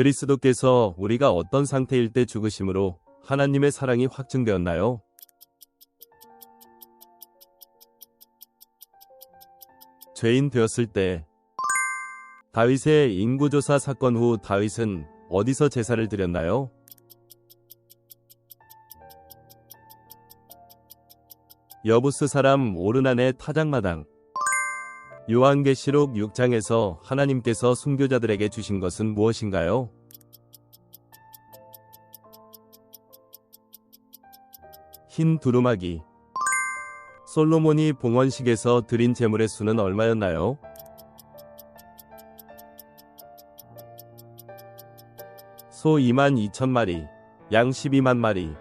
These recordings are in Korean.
그리스도께서 우리가 어떤 상태일 때 죽으심으로 하나님의 사랑이 확증되었나요? 죄인 되었을 때 다윗의 인구조사 사건 후 다윗은 어디서 제사를 드렸나요? 여부스 사람 오르난의 타작마당 요한계시록 6장에서 하나님께서 순교자들에게 주신 것은 무엇인가요? 흰 두루마기 솔로몬이 봉헌식에서 드린 제물의 수는 얼마였나요? 소 2만 2천 마리, 양 12만 마리.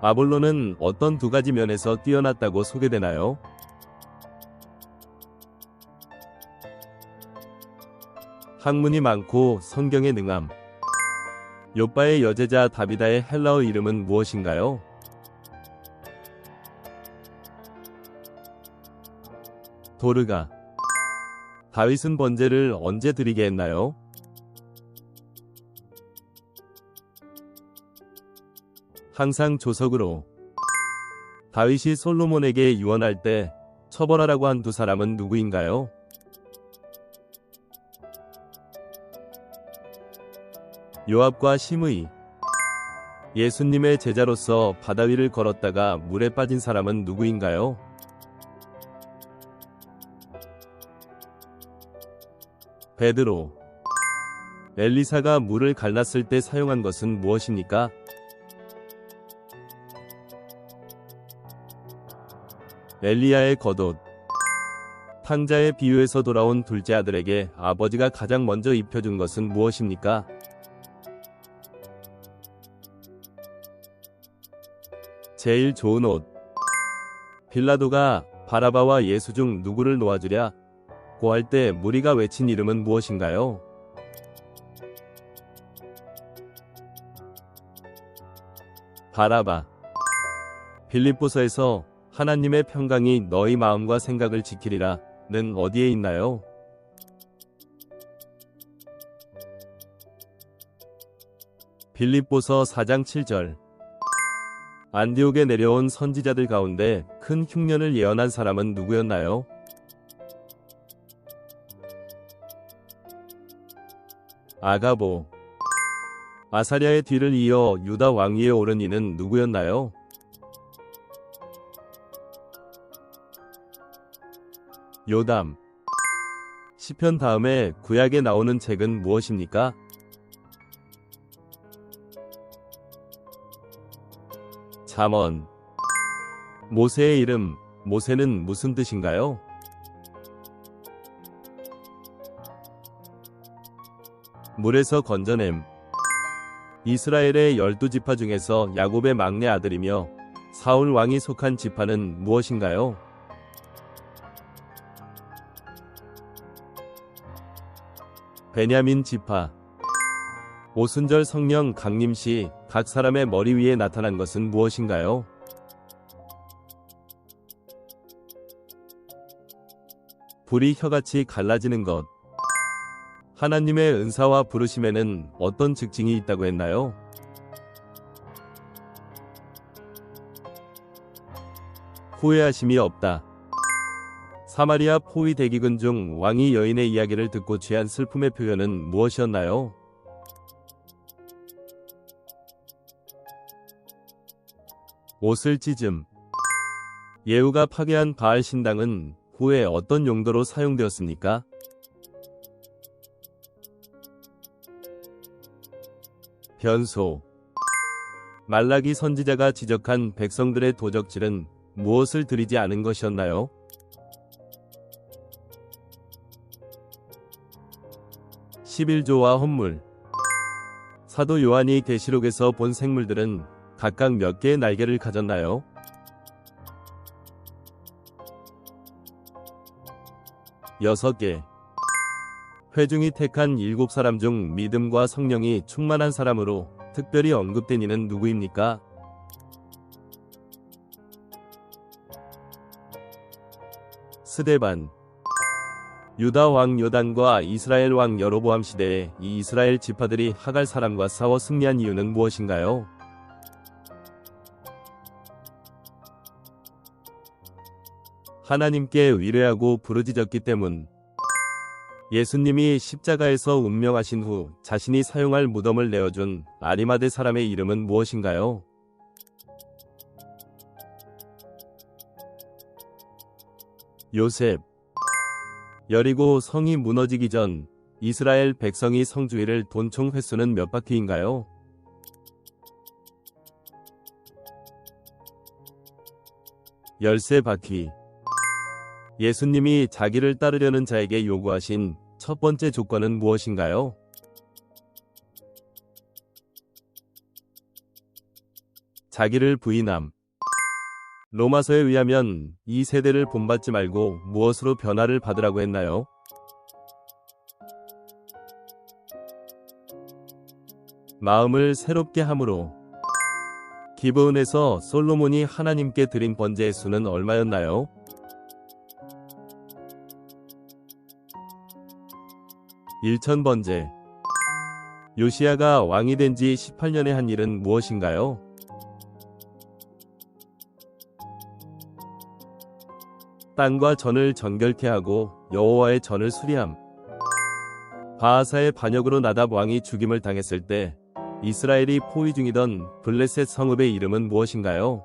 아볼로는 어떤 두 가지 면에서 뛰어났다고 소개되나요? 학문이 많고 성경에 능함. 요빠의 여제자 다비다의 헬라어 이름은 무엇인가요? 도르가. 다윗은 번제를 언제 드리게 했나요? 항상 조석으로. 다윗이 솔로몬에게 유언할 때 처벌하라고 한 두 사람은 누구인가요? 요압과 심의. 예수님의 제자로서 바다 위를 걸었다가 물에 빠진 사람은 누구인가요? 베드로. 엘리사가 물을 갈랐을 때 사용한 것은 무엇입니까? 엘리야의 겉옷. 탕자의 비유에서 돌아온 둘째 아들에게 아버지가 가장 먼저 입혀준 것은 무엇입니까? 제일 좋은 옷. 빌라도가 바라바와 예수 중 누구를 놓아주랴? 고할 때 무리가 외친 이름은 무엇인가요? 바라바. 빌립보서에서 하나님의 평강이 너희 마음과 생각을 지키리라 는 어디에 있나요? 빌립보서 4장 7절 안디옥에 내려온 선지자들 가운데 큰 흉년을 예언한 사람은 누구였나요? 아가보 아사랴의 뒤를 이어 유다 왕위에 오른 이는 누구였나요? 요담 시편 다음에 구약에 나오는 책은 무엇입니까? 잠언 모세의 이름 모세는 무슨 뜻인가요? 물에서 건져냄 이스라엘의 열두 지파 중에서 야곱의 막내 아들이며 사울 왕이 속한 지파는 무엇인가요? 베냐민 지파 오순절 성령 강림시 각 사람의 머리 위에 나타난 것은 무엇인가요? 불이 혀같이 갈라지는 것. 하나님의 은사와 부르심에는 어떤 특징이 있다고 했나요? 후회하심이 없다. 사마리아 포위 대기근 중 왕이 여인의 이야기를 듣고 취한 슬픔의 표현은 무엇이었나요? 옷을 찢음. 예후가 파괴한 바알 신당은 후에 어떤 용도로 사용되었습니까? 변소. 말라기 선지자가 지적한 백성들의 도적질은 무엇을 드리지 않은 것이었나요? 십일조와 헌물. 사도 요한이 계시록에서 본 생물들은 각각 몇 개의 날개를 가졌나요? 여섯 개. 회중이 택한 일곱 사람 중 믿음과 성령이 충만한 사람으로 특별히 언급된 이는 누구입니까? 스데반. 유다 왕 요단과 이스라엘 왕 여로보암 시대에 이 이스라엘 지파들이 하갈 사람과 싸워 승리한 이유는 무엇인가요? 하나님께 위례하고 부르짖었기 때문. 예수님이 십자가에서 운명하신 후 자신이 사용할 무덤을 내어준 아리마대 사람의 이름은 무엇인가요? 요셉. 여리고 성이 무너지기 전 이스라엘 백성이 성주위를 돈총 횟수는 몇 바퀴인가요? 열세 바퀴. 예수님이 자기를 따르려는 자에게 요구하신 첫 번째 조건은 무엇인가요? 자기를 부인함. 로마서에 의하면 이 세대를 본받지 말고 무엇으로 변화를 받으라고 했나요? 마음을 새롭게 함으로 기브온에서 솔로몬이 하나님께 드린 번제의 수는 얼마였나요? 일천 번제 요시아가 왕이 된 지 18년에 한 일은 무엇인가요? 땅과 전을 정결케 하고 여호와의 전을 수리함. 바하사의 반역으로 나답 왕이 죽임을 당했을 때 이스라엘이 포위 중이던 블레셋 성읍의 이름은 무엇인가요?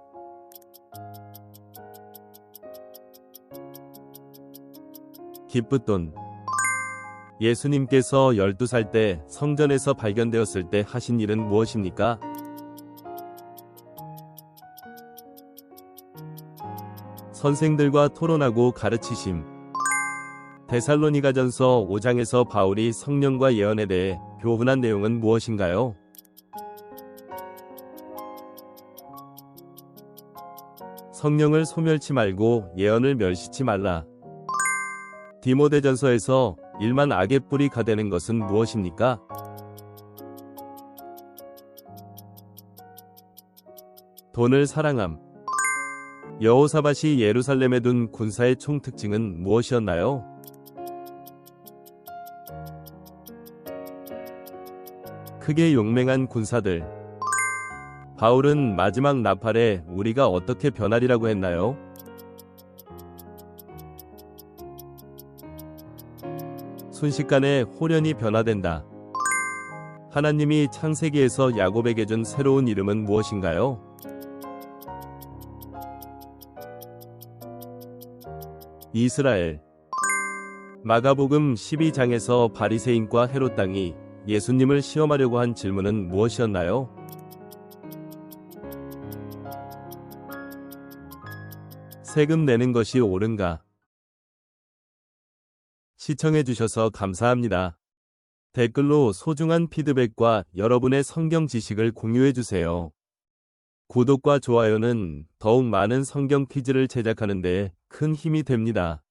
기쁘돈 예수님께서 12살 때 성전에서 발견되었을 때 하신 일은 무엇입니까? 선생들과 토론하고 가르치심. 데살로니가전서 5장에서 바울이 성령과 예언에 대해 교훈한 내용은 무엇인가요? 성령을 소멸치 말고 예언을 멸시치 말라. 디모데전서에서 일만 악의 뿌리 가 되는 것은 무엇입니까? 돈을 사랑함. 여호사밧이 예루살렘에 둔 군사의 총 특징은 무엇이었나요? 크게 용맹한 군사들. 바울은 마지막 나팔에 우리가 어떻게 변하리라고 했나요? 순식간에 호련히 변화된다. 하나님이 창세기에서 야곱에게 준 새로운 이름은 무엇인가요? 이스라엘 마가복음 12장에서 바리새인과 헤롯 땅이 예수님을 시험하려고 한 질문은 무엇이었나요? 세금 내는 것이 옳은가? 시청해주셔서 감사합니다. 댓글로 소중한 피드백과 여러분의 성경 지식을 공유해주세요. 구독과 좋아요는 더욱 많은 성경 퀴즈를 제작하는 데 큰 힘이 됩니다.